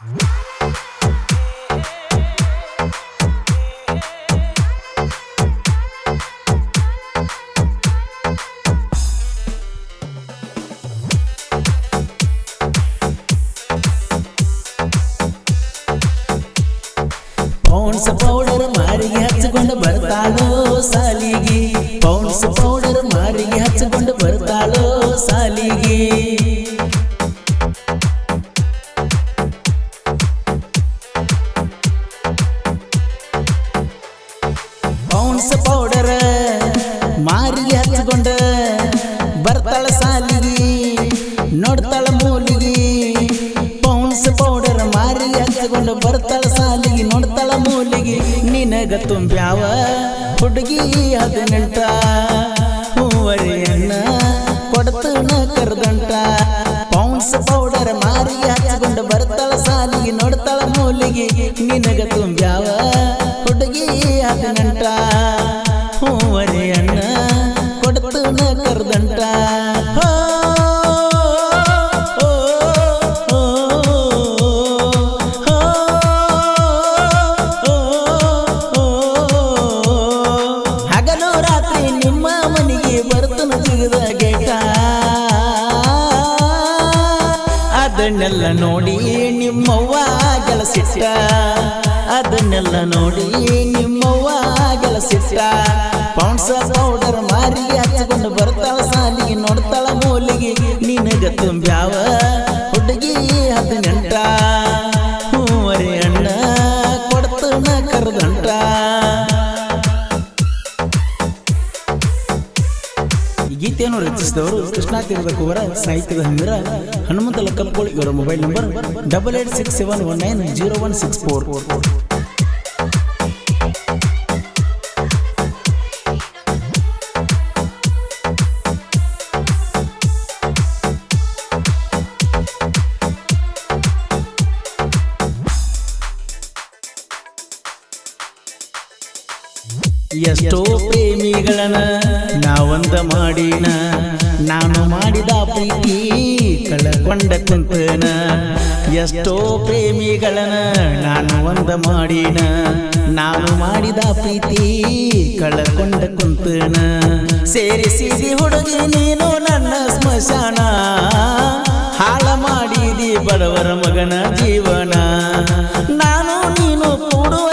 Pounds powder ಮಾರಿಗೆ ಹಚ್ಚಿಕೊಂಡು ಬರ್ತಾಳೋ ಸಾಲಿಗೆ. Pounds powder ಮಾರಿಗೆ ಹಚ್ಚಿಕೊಂಡು ಬರ್ತಾಳೋ ಸಾಲಿಗೆ. ಪೌಂಡ್ಸ್ ಪೌಡರ್ ಮಾರಿಗೆ ಹಚ್ಚಿಕೊಂಡ ಬರ್ತಾಳ ಸಾಲಿಗೆ, ನೋಡ್ತಾಳ ಮೂಲಿಗೆ. ಪೌನ್ಸ್ ಪೌಡರ್ ಮಾರಿಗೆ ಹಚ್ಚಿಕೊಂಡು ಬರ್ತಾಳ ಸಾಲಿಗೆ, ನೋಡ್ತಾಳ ಮೂಲಿಗೆ. ನಿನಗ ತುಂಬ್ಯಾವ ಹುಡುಗಿ ಹದಿನೆಂಟ. ಹೂವರಿಯನ್ನ ಕೊಡ್ತನ ಕರ್ದಂಟ. ಪೌನ್ಸ್ ಪೌಡರ್ ಮಾರಿಗೆ ಹಚ್ಚಿಕೊಂಡು ಬರ್ತಾಳ ಸಾಲಿಗೆ, ನೋಡ್ತಾಳ ಮೂಲಿಗೆ. ನಿನಗ ತುಂಬ್ಯಾವ ಕರ್ದಂಟ. ನಿಮ್ಮ ಅದನ್ನೆಲ್ಲ ನೋಡಿ ನಿಮ್ಮವ್ವ ಗೆಲಸಿಟ್ಟ. ಅದನ್ನೆಲ್ಲ ನೋಡಿ ನಿಮ್ಮವ್ವ ಗೆಲಸಿಟ್ಟ. ಪೌಂಡ್ಸ ಪೌಡರ್ ಮಾರಿ ಹಚ್ಚಿಕೊಂಡು ಬರ್ತಾಳ ಸಾಲಿಗೆ, ನೋಡ್ತಾಳ ಮೂಲಿಗೆ, ನಿನಗ ತುಂಬ್ಯಾವ? ಹುಡುಗಿ ಗಂಟ ಹೂವರಿ ಅಣ್ಣ, ಕೊಡ್ತನ ಕರೆದಂಟ ಗೀತೆಯನ್ನು ರಚಿಸಿದವರು ಕೃಷ್ಣಾ ತೀರದ ಕುವರ, ಸಾಹಿತ್ಯದ ಹಂದಿರ ಹನುಮಂತ ಲಕ್ಕಪ್ಪಗಳು. ಇವರ mobile number double eight six seven one nine zero one six four four. ಎಷ್ಟೋ ಪ್ರೇಮಿಗಳನ ನಾವಂದ ಮಾಡಿನ ನಾನು ಮಾಡಿದ ಪ್ರೀತಿ ಕಳಕೊಂಡ ಕುಂತನ. ಎಷ್ಟೋ ಪ್ರೇಮಿಗಳನ ನಾನು ಒಂದ ಮಾಡಿನ ನಾನು ಮಾಡಿದ ಪ್ರೀತಿ ಕಳಕೊಂಡ ಕುಂತನ. ಸೇರಿಸಿದಿ ಹುಡುಗಿ ನೀನು ನನ್ನ ಸ್ಮಶಾನ ಹಾಳ ಮಾಡಿದಿ ಬಡವರ ಮಗನ ಜೀವನ. ನಾನು ನೀನು ಕೂಡುವ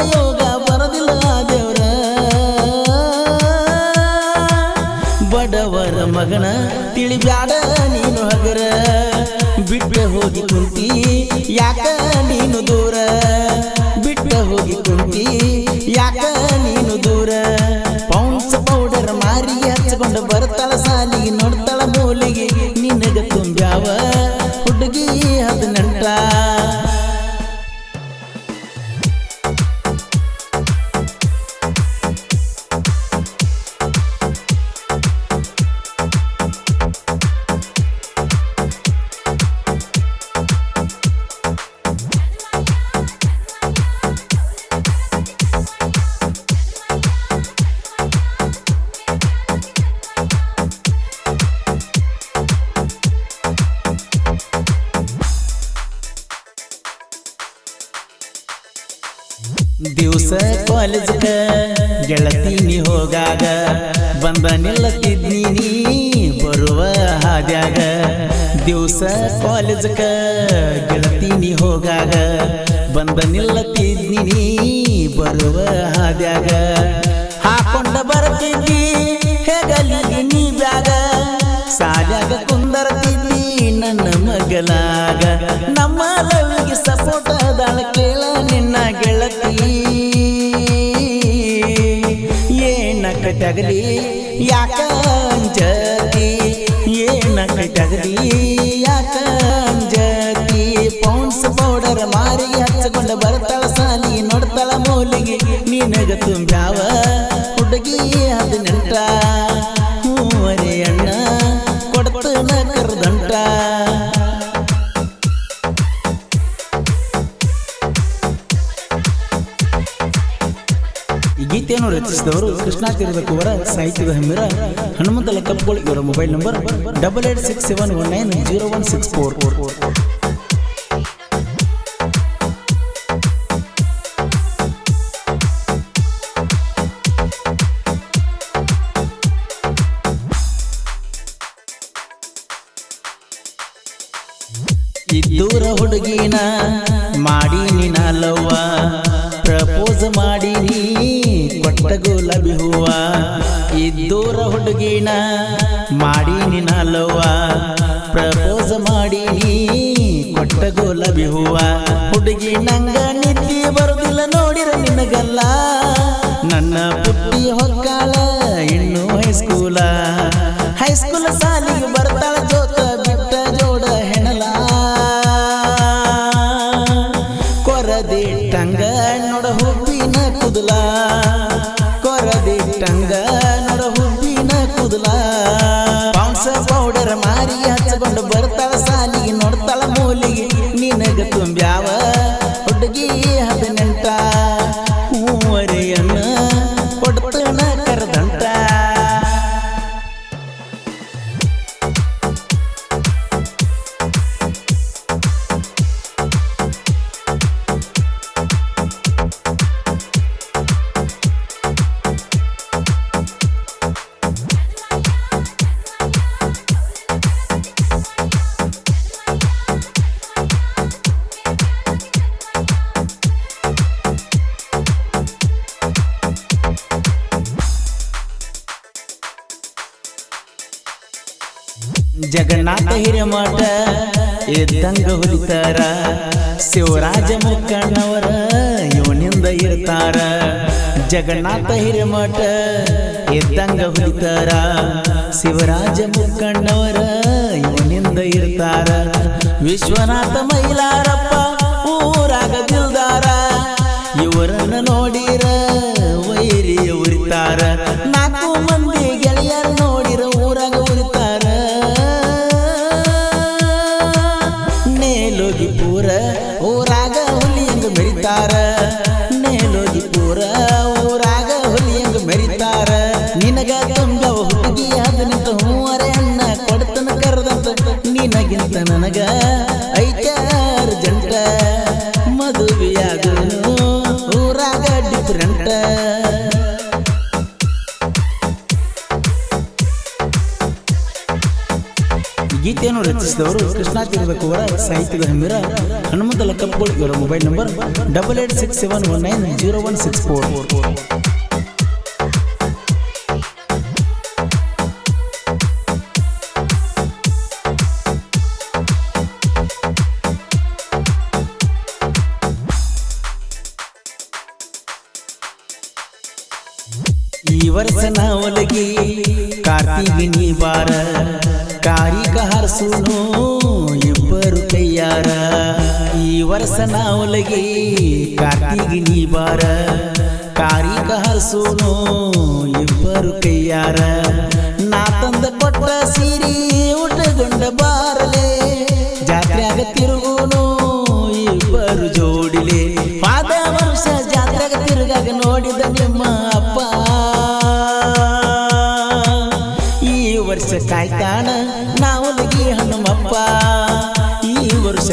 ತಿಳಿಬ್ಯಾಡ ನೀನು ಹಗರ. ಬಿಟ್ಟು ಹೋಗಿ ಕುಂತಿ ಯಾಕ ನೀನು ದೂರ? ದಿವಸ ಕಾಲೇಜ್ ಗೆಳತೀನಿ ಹೋಗಾಗ, ಬಂದ ನಿಲ್ಲತ್ತಿದ್ದೀನಿ ಬರುವ ಹಾದ್ಯಾಗ. ದಿವಸ ಕಾಲೇಜ್ ಗೆಳತೀನಿ ಹೋಗಾಗ, ಬಂದ ನಿಲ್ಲತ್ತಿದ್ದೀನಿ ಬರುವ ಹಾದ್ಯಾಗ. ಹಾಕೊಂಡ ಬರ್ತಿದ್ದಿ ಹೆಗಲಿಗೆ ನೀ ಬ್ಯಾಗ. ಸಾಲ್ಯಾಗ ಕುಂದರ್ತಿದ್ದಿ ನನ್ನ ಮಗಲಾಗ ನಮ್ಮ ಲವ್ಗೆ ಸಪೋರ್ಟ್ ಅದಾಳ ಕೇಳ ನಿನ್ನ ಗೆಳತಿ. ಏನ ಯಾಕಂ ಅಂಜತಿ? ಏನ ಯಾಕಂ ಯಾಕ ಅಂಜತಿ? ಪೌಂಡ್ಸ್ ಪೌಡರ್ ಮಾರಿ ಹಚ್ಕೊಂಡ ಬರ್ತಾಳ ಸಾಲಿ, ನೋಡ್ತಾಳ ಮೂಲಿಗೆ ನಿನಗ ತುಂಬ್ಯಾವ ಗೀತೆಯನ್ನು ರಚಿಸಿದವರು ಕೃಷ್ಣ ತೀರದ ಕುವರ, ಸಾಹಿತ್ಯದ ಹೆಮ್ಮಿರ. ಹನುಮಂತ ಲಕ್ಕಪ್ಪಗೋಳ್ ಇವರ mobile number double eight six seven one nine zero one six four. ದೂರ ಹುಡುಗಿನ ಗುಲಾಬಿ ಹೂವ ಇದ್ದೂರ ಹುಡುಗಿನ ಮಾಡಿ ನಿನ್ನಲ್ವ? ಪ್ರಪೋಸ್ ಮಾಡೀನಿ ಕೊಟ್ಟ ಗುಲಾಬಿ ಹೂವ ಹುಡುಗಿ ನಂಗ ನಿದ್ದೆ ಬರುದಿಲ್ಲ ನೋಡಿರ ನಿನಗಲ್ಲ. ನನ್ನ ಪುಟ್ಟಿ ಹೊಕ್ಕಾಳ ಜಗನ್ನಾಥ ಹಿರೇಮಠ ಇದ್ದಂಗ ಹುರಿತಾರ ಶಿವರಾಜ ಮುಕ್ಕಣ್ಣವರ ಇವನಿಂದ ಇರ್ತಾರ. ಜಗನ್ನಾಥ ಹಿರೇಮಠ ಇದ್ದಂಗ ಹುರಿತಾರ ಶಿವರಾಜ ಮುಕ್ಕಣ್ಣವರ ಇವನಿಂದ ಇರ್ತಾರ. ವಿಶ್ವನಾಥ ಮೈಲಾರಪ್ಪ ಊರಾಗ ದಿಲ್ದಾರ ಇವರನ್ನ ನೋಡಿರ ಪೂರ ಊರಾಗ ಹುಲಿಯಂಗ ಮೆರಿತಾರ? ನಿನಗ ತುಂಬವ ಹುಡುಗಿ ಹದಿನೆಂಟು ಹೂವರೆ ಅನ್ನ ಕೊಡ್ತನ ಕರೆದಂತ. ನಿನಗಿಂತ ನನಗ ಗೀತೆಯನ್ನು ರಚಿಸಿದವರು ಕೃಷ್ಣಾ ತೀರದ ಕುವರ ಸಾಹಿತ್ಯದ ಹಮ್ಮಿರ. ಹನುಮಂತ ಲಕ್ಕಪ್ಪಗಳು ಇವರ mobile number double eight six seven one nine zero one six four. ಈ ವರ್ಷ ನಾವಲಗಿ ಕಾರ್ತಿಗಿನಿ ಬಾರ. ಕಾರಿಕ ಹರಸುನು ಇಬ್ಬರು ಕೈಯಾರ. ಈ ವರ್ಷ ನಾವಲಗಿ ಕಾರ್ತಿಗಿನಿ ಬಾರ ಕಾರಿಕ ಹರಸುನು ಇಬ್ಬರು ಕೈಯಾರ. ನಾ ತಂದ ಕೊಟ್ಟ ಸೀರಿ ಉಟ್ಟಗೊಂಡ ಬಾರಲೆ. ಜಾತ್ರೆಯಾಗ ತಿರುಗುನು ಇಬ್ಬರು ಜೋಡಿಲೆ. ಪಾದ ವರ್ಷ ಜಾತ್ರೆಗ ತಿರುಗಾಗ ನೋಡಿದ ನಿಮ್ಮ ಅಪ್ಪ. ಈ ವರ್ಷ ಕಾಯ್ತಾನ